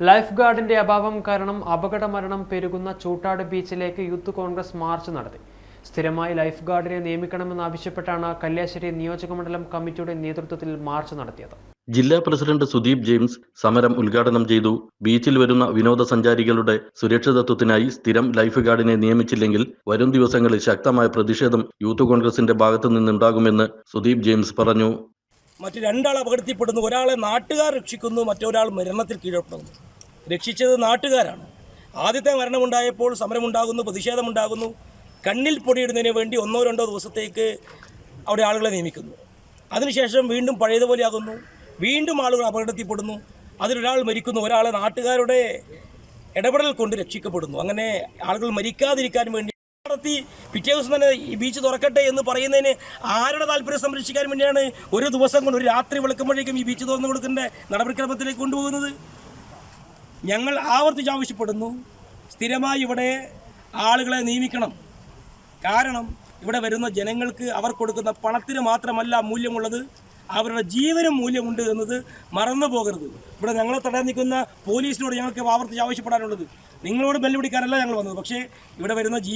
Life ഗാർഡിന്റെ അഭാവം കാരണം അപകട മരണം പെരുകുന്ന ചൂട്ടാട് ബീച്ചിലേക്ക് യൂത്ത് കോൺഗ്രസ് മാർച്ച് നടത്തി. സ്ഥിരമായി ലൈഫ് ഗാർഡിനെ നിയമിക്കണമെന്നാവശ്യപ്പെട്ടാണ് കല്യാശ്ശേരി നിയോജകമണ്ഡലം കമ്മിറ്റിയുടെ നേതൃത്വത്തിൽ മാർച്ച് നടത്തിയത്. ജില്ലാ പ്രസിഡന്റ് സുദീപ് ജെയിംസ് സമരം ഉദ്ഘാടനം ചെയ്തു. ബീച്ചിൽ വരുന്ന വിനോദസഞ്ചാരികളുടെ സുരക്ഷിതത്വത്തിനായി സ്ഥിരം ലൈഫ് ഗാർഡിനെ നിയമിച്ചില്ലെങ്കിൽ വരും ദിവസങ്ങളിൽ ശക്തമായ പ്രതിഷേധം യൂത്ത് കോൺഗ്രസിന്റെ ഭാഗത്തു നിന്നുണ്ടാകുമെന്ന് സുദീപ് ജെയിംസ് പറഞ്ഞു. മറ്റു രണ്ടാൾ അപകടത്തിൽപ്പെടുന്നു. ഒരാളെ നാട്ടുകാർ രക്ഷിക്കുന്നു. മറ്റൊരാൾ മരണത്തിൽ കീഴപ്പെടുന്നു രക്ഷിച്ചത് നാട്ടുകാരാണ്. ആദ്യത്തെ മരണമുണ്ടായപ്പോൾ സമരമുണ്ടാകുന്നു പ്രതിഷേധമുണ്ടാകുന്നു. കണ്ണിൽ പൊടിയിടുന്നതിന് വേണ്ടി ഒന്നോ രണ്ടോ ദിവസത്തേക്ക് അവിടെ ആളുകളെ നിയമിക്കുന്നു. അതിനുശേഷം വീണ്ടും പഴയതുപോലെയാകുന്നു വീണ്ടും ആളുകൾ അപകടത്തിൽപ്പെടുന്നു. അതിലൊരാൾ മരിക്കുന്നു. ഒരാളെ നാട്ടുകാരുടെ ഇടപെടൽ കൊണ്ട് രക്ഷിക്കപ്പെടുന്നു. അങ്ങനെ ആളുകൾ മരിക്കാതിരിക്കാൻ വേണ്ടി നടത്തി പിറ്റേ ദിവസം തന്നെ ഈ ബീച്ച് തുറക്കട്ടെ എന്ന് പറയുന്നതിന് ആരുടെ താല്പര്യം സംരക്ഷിക്കാൻ വേണ്ടിയാണ് ഒരു ദിവസം കൊണ്ട് ഒരു രാത്രി വെളുക്കുമ്പോഴേക്കും ഈ ബീച്ച് തുറന്നു കൊടുക്കേണ്ട നടപടിക്രമത്തിലേക്ക് കൊണ്ടുപോകുന്നത്? ഞങ്ങൾ ആവർത്തിച്ച് ആവശ്യപ്പെടുന്നു. സ്ഥിരമായി ഇവിടെ ആളുകളെ നിയമിക്കണം. കാരണം ഇവിടെ വരുന്ന ജനങ്ങൾക്ക് അവർ കൊടുക്കുന്ന പണത്തിന് മാത്രമല്ല മൂല്യമുള്ളത്. അവരുടെ ജീവനും മൂല്യമുണ്ട് എന്നത് മറന്നു പോകരുത്. ഇവിടെ ഞങ്ങളെ തടയാൻ നിൽക്കുന്ന പോലീസിനോട് ഞങ്ങൾക്ക് ആവർത്തിച്ച് ആവശ്യപ്പെടാനുള്ളത്. നിങ്ങളോട് ബെല്ലുപിടിക്കാനല്ല ഞങ്ങൾ വന്നത്. പക്ഷേ ഇവിടെ വരുന്ന ജീ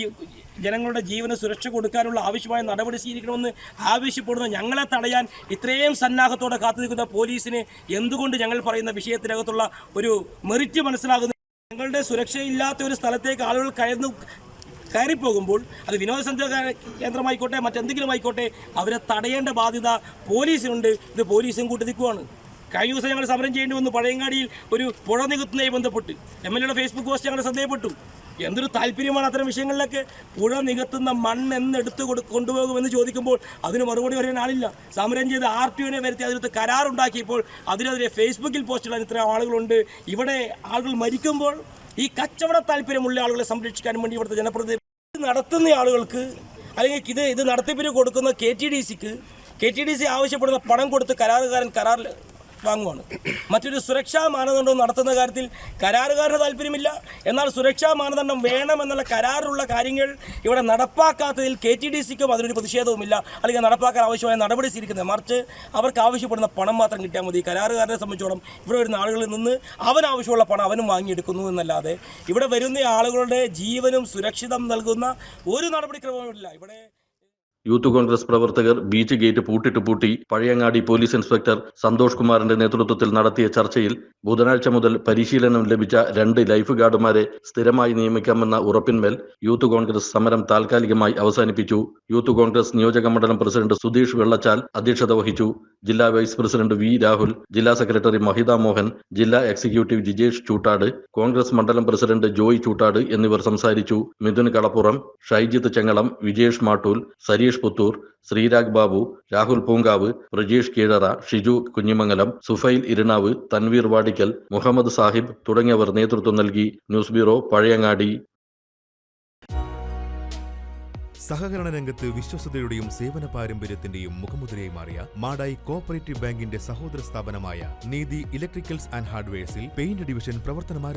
ജനങ്ങളുടെ ജീവന് സുരക്ഷ കൊടുക്കാനുള്ള ആവശ്യമായ നടപടി സ്വീകരിക്കണമെന്ന് ആവശ്യപ്പെടുന്ന ഞങ്ങളെ തടയാൻ ഇത്രയും സന്നാഹത്തോടെ കാത്തു നിൽക്കുന്ന പോലീസിന് എന്തുകൊണ്ട് ഞങ്ങൾ പറയുന്ന വിഷയത്തിനകത്തുള്ള ഒരു മെറിറ്റ് മനസ്സിലാകുന്നു ഞങ്ങളുടെ സുരക്ഷയില്ലാത്ത ഒരു സ്ഥലത്തേക്ക് ആളുകൾ കയറുന്നു കയറിപ്പോകുമ്പോൾ അത് വിനോദസഞ്ചാര കേന്ദ്രമായിക്കോട്ടെ മറ്റെന്തെങ്കിലും ആയിക്കോട്ടെ അവരെ തടയേണ്ട ബാധ്യത പോലീസിനുണ്ട്. ഇത് പോലീസും കൂട്ടി നിൽക്കുവാണ് കഴിഞ്ഞ ദിവസം ഞങ്ങൾ സമരം ചെയ്യേണ്ടി വന്നു. പഴയങ്ങാടിയിൽ ഒരു പുഴ നികത്തുന്നതുമായി ബന്ധപ്പെട്ട്. എം എൽ എയുടെ ഫേസ്ബുക്ക് പോസ്റ്റ് ഞങ്ങൾ ശ്രദ്ധയപ്പെട്ടു എന്തൊരു താല്പര്യമാണ് അത്തരം വിഷയങ്ങളിലൊക്കെ? പുഴ നികത്തുന്ന മണ്ണ് എന്നെടുത്ത് കൊടു കൊണ്ടുപോകുമെന്ന് ചോദിക്കുമ്പോൾ അതിന് മറുപടി പറയാൻ ആളില്ല. സമരം ചെയ്ത് ആർ ടി ഒനെ വരുത്തി അതിനകത്ത് കരാറുണ്ടാക്കിയപ്പോൾ അതിനെതിരെ ഫേസ്ബുക്കിൽ പോസ്റ്റ് ഇടാൻ ഇത്ര ആളുകളുണ്ട്. ഇവിടെ ആളുകൾ മരിക്കുമ്പോൾ ഈ കച്ചവട താല്പര്യമുള്ള ആളുകളെ സംരക്ഷിക്കാൻ വേണ്ടി ഇവിടുത്തെ ജനപ്രതിനിധി നടത്തുന്ന ആളുകൾക്ക് അല്ലെങ്കിൽ ഇത് ഇത് നടത്തിപ്പിന് കൊടുക്കുന്ന കെ ടി ഡി സിക്ക് കെ ടി ഡി സി ആവശ്യപ്പെടുന്ന പണം കൊടുത്ത് കരാറുകാരൻ കരാറിൽ വാങ്ങുവാണ്. മറ്റൊരു സുരക്ഷാ മാനദണ്ഡം നടത്തുന്ന കാര്യത്തിൽ കരാറുകാരന് താല്പര്യമില്ല. എന്നാൽ സുരക്ഷാ മാനദണ്ഡം വേണമെന്നുള്ള കരാറുള്ള കാര്യങ്ങൾ ഇവിടെ നടപ്പാക്കാത്തതിൽ കെ ടി ഡി സിക്കും അതിനൊരു പ്രതിഷേധവുമില്ല. അല്ലെങ്കിൽ നടപ്പാക്കാൻ ആവശ്യമായ നടപടി സ്വീകരിക്കുന്നത് മറിച്ച് അവർക്ക് ആവശ്യപ്പെടുന്ന പണം മാത്രം കിട്ടിയാൽ മതി. കരാറുകാരനെ സംബന്ധിച്ചോളം ഇവിടെ വരുന്ന ആളുകളിൽ നിന്ന് അവൻ ആവശ്യമുള്ള പണം അവനും വാങ്ങിയെടുക്കുന്നു എന്നല്ലാതെ ഇവിടെ വരുന്ന ആളുകളുടെ ജീവനും സുരക്ഷിതം നൽകുന്ന ഒരു നടപടിക്രമവുമില്ല. ഇവിടെ യൂത്ത് കോൺഗ്രസ് പ്രവർത്തകർ ബീച്ച് ഗേറ്റ് പൂട്ടിട്ട് പൂട്ടി പഴയങ്ങാടി പോലീസ് ഇൻസ്പെക്ടർ സന്തോഷ് കുമാറിന്റെ നേതൃത്വത്തിൽ നടത്തിയ ചർച്ചയിൽ ബുധനാഴ്ച മുതൽ പരിശീലനം ലഭിച്ച രണ്ട് ലൈഫ് ഗാർഡുമാരെ സ്ഥിരമായി നിയമിക്കാമെന്ന ഉറപ്പിന്മേൽ യൂത്ത് കോൺഗ്രസ് സമരം താൽക്കാലികമായി അവസാനിപ്പിച്ചു. യൂത്ത് കോൺഗ്രസ് നിയോജക മണ്ഡലം പ്രസിഡന്റ് സുധീഷ് വെള്ളച്ചാൽ അധ്യക്ഷത വഹിച്ചു. ജില്ലാ വൈസ് പ്രസിഡന്റ് വി. രാഹുൽ ജില്ലാ സെക്രട്ടറി മഹിത മോഹൻ ജില്ലാ എക്സിക്യൂട്ടീവ് ജിജേഷ് ചൂട്ടാട് കോൺഗ്രസ് മണ്ഡലം പ്രസിഡന്റ് ജോയ് ചൂട്ടാട് എന്നിവർ സംസാരിച്ചു. മിഥുൻ കളപ്പുറം ഷൈജിത്ത് ചെങ്ങളം വിജേഷ് മാട്ടൂൽ സരീഷ് പുത്തൂർ ശ്രീരാഗ് ബാബു രാഹുൽ പൂങ്കാവ് പ്രജീഷ് കീഴറ ഷിജു കുഞ്ഞിമംഗലം സുഫൈൽ ഇരുണാവ് തൻവീർ വാടിക്കൽ മുഹമ്മദ് സാഹിബ് തുടങ്ങിയവർ നേതൃത്വം നൽകി. News bureau Pazhayangadi. സഹകരണ രംഗത്ത് വിശ്വസതയുടെയും സേവന പാരമ്പര്യത്തിന്റെയും മുഖമുദ്രയായി മാറിയ മാടായി കോഓപ്പറേറ്റീവ് ബാങ്കിന്റെ സഹോദര സ്ഥാപനമായ നീതി ഇലക്ട്രിക്കൽസ് ആൻഡ് ഹാർഡ്വെയർസിൽ പെയിന്റ് ഡിവിഷൻ പ്രവർത്തനം